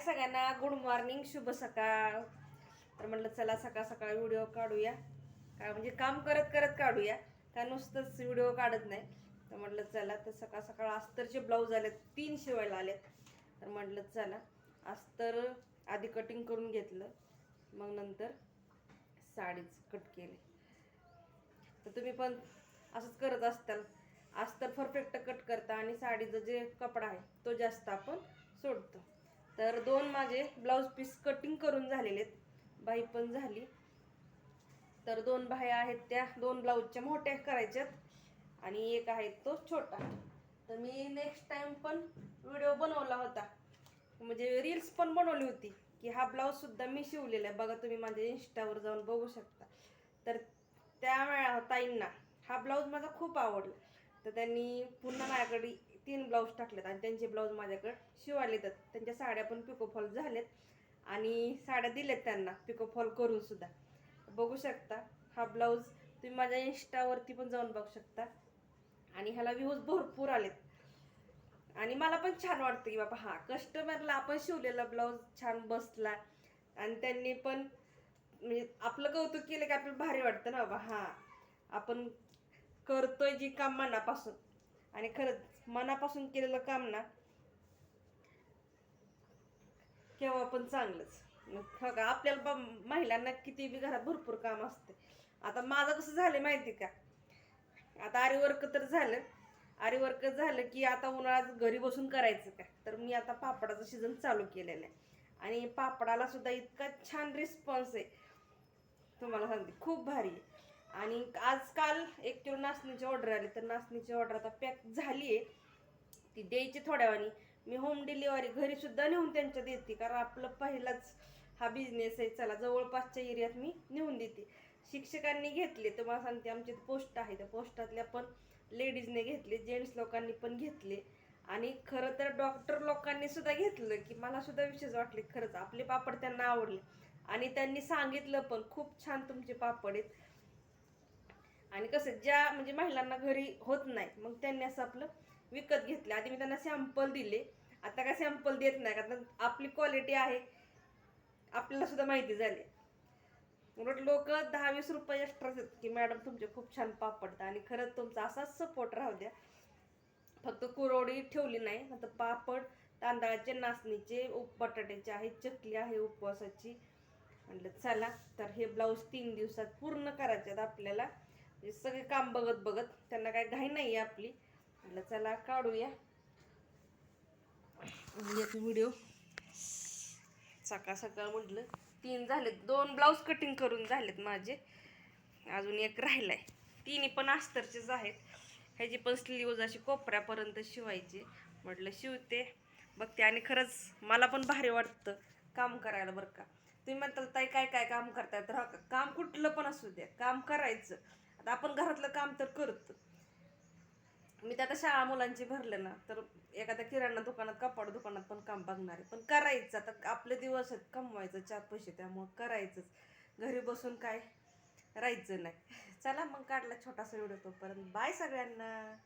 सगळ्यांना good morning शुभ सकाळ. तर म्हटलं चला सकाळ सकाळ व्हिडिओ काढूया. काय म्हणजे काम करत करत काढूया. का नुसतंच व्हिडिओ काढत नाही. तर म्हटलं चला तर सकाळ सकाळ अस्तरचे ब्लाऊज आलेत तीन शिवायला आलेत. तर म्हटलं चला अस्तर आधी कटिंग करून घेतलं. मग नंतर साडीच कट केले. तर तुम्ही पण असंच करत असताल. अस्तर परफेक्ट कट करता आणि साडीचं जे कपडा आहे तो जास्त आपण सोडतो. तर दोन माझे ब्लाऊज पीस कटिंग करून झालेले आहेत. बाई पण झाली. तर दोन बाह्या आहेत त्या दोन ब्लाऊजच्या मोठ्या करायच्यात. आणि एक आहे तो छोटा. तर मी नेक्स्ट टाईम पण व्हिडिओ बनवला होता. म्हणजे रील्स पण बनवली होती की हा ब्लाऊजसुद्धा मी शिवलेला आहे. बघा तुम्ही माझ्या इन्स्टावर जाऊन बघू शकता. तर त्यावेळा ताईंना हा ब्लाऊज माझा खूप आवडला. तर त्यांनी पुन्हा माझ्याकडे तीन ब्लाऊज टाकलेत आणि त्यांचे ब्लाऊज माझ्याकडे शिवायला येतात त्यांच्या साड्या पण पिकोफॉल झालेत. आणि साड्या दिल्यात त्यांना पिकोफॉल करून सुद्धा. बघू शकता हा ब्लाऊज तुम्ही माझ्या इंस्टावरती पण जाऊन बघू शकता. आणि ह्याला व्ह्यूज भरपूर आलेत. आणि मला पण छान वाटतं की बाबा हा कस्टमरला आपण शिवलेला ब्लाऊज छान बसला. आणि त्यांनी पण म्हणजे आपलं कौतुक केलं की आपल्याला भारी वाटतं ना बाबा हा. आपण करतोय जी काम मनापासून. आणि खरंच मनापासून केलेलं काम ना केव्हा पण चांगलंच. मग हो का आपल्याला महिलांना किती बी घरात भरपूर काम असते. आता माझं कसं झालं माहिती का? आता आरीवर्क तर झालं. आरीवर्क झालं की आता उन्हाळ्यात घरी बसून करायचं का तर मी आता पापडाचं सीझन चालू केलेलं आहे. आणि पापडाला सुद्धा इतका छान रिस्पॉन्स आहे. तुम्हाला सांगते खूप भारी आहे. आणि आजकाल एक किलो नाचणीची ऑर्डर आली तर नाचणीची ऑर्डर आता पॅक झाली आहे ती द्यायची थोड्या वेळाने मी होम डिलिव्हरी घरी सुद्धा नेऊन त्यांच्या देते कारण आपलं पहिलाच हा बिझनेस आहे. चला जवळपासच्या एरियात मी नेऊन देते. शिक्षकांनी घेतले तुम्हाला सांगते आमचे पोस्ट आहे. त्या पोस्टातल्या पण लेडीजने घेतले जेंट्स लोकांनी पण घेतले. आणि खरं तर डॉक्टर लोकांनी सुद्धा घेतलं की मला सुद्धा विशेष वाटले खरंच आपले पापड त्यांना आवडले. आणि त्यांनी सांगितलं पण खूप छान तुमचे पापड आहेत. आणि कसं ज्या म्हणजे महिलांना घरी होत नाही मग त्यांनी असं आपलं विकत घेतलं. आधी मी त्यांना सॅम्पल दिले. आता काय सॅम्पल देत नाही कारण आपली क्वालिटी आहे. आपल्याला सुद्धा माहिती झाली. उलट लोक दहा वीस रुपये एक्स्ट्रा देतात की मॅडम तुमचे खूप छान पापडतं आणि खरंच तुमचा असाच सपोर्ट राहू द्या. फक्त कुरवडी ठेवली नाही आता पापड तांदळाचे नाचणीचे उप बटाट्याचे आहे चकली आहे उपवासाची. म्हटलं चला तर हे ब्लाऊज तीन दिवसात पूर्ण करायचे आहेत आपल्याला. म्हणजे सगळे काम बघत बघत त्यांना काय घाई नाही आहे आपली. म्हटलं चला काढूया. व्हिडिओ सकाळ सकाळ म्हटलं तीन झालेत. दोन ब्लाऊज कटिंग करून झालेत माझे. अजून एक राहिलाय. तिन्ही पण अस्तरचेच आहेत. ह्याची पण स्लीव्ज अशी कोपऱ्यापर्यंत शिवायची. म्हटलं शिवते. बघते आणि खरंच मला पण भारी वाटतं काम करायला बरं का. तुम्ही म्हणताल ताई काय काय काम करताय तर हो हा काम कुठलं पण असू द्या. काम करायचं. आता आपण घरातलं काम तर करतो. मी तर आता शाळा मुलांची भरलं ना तर एखाद्या किराणा दुकानात कपाड दुकानात पण काम बघणार आहे. पण करायचं आता आपले दिवस आहेत कमवायचं चार पैसे त्यामुळं करायचंच. घरी बसून काय राहायचं नाही. चला मग काढला छोटासा व्हिडिओ तोपर्यंत. बाय सगळ्यांना.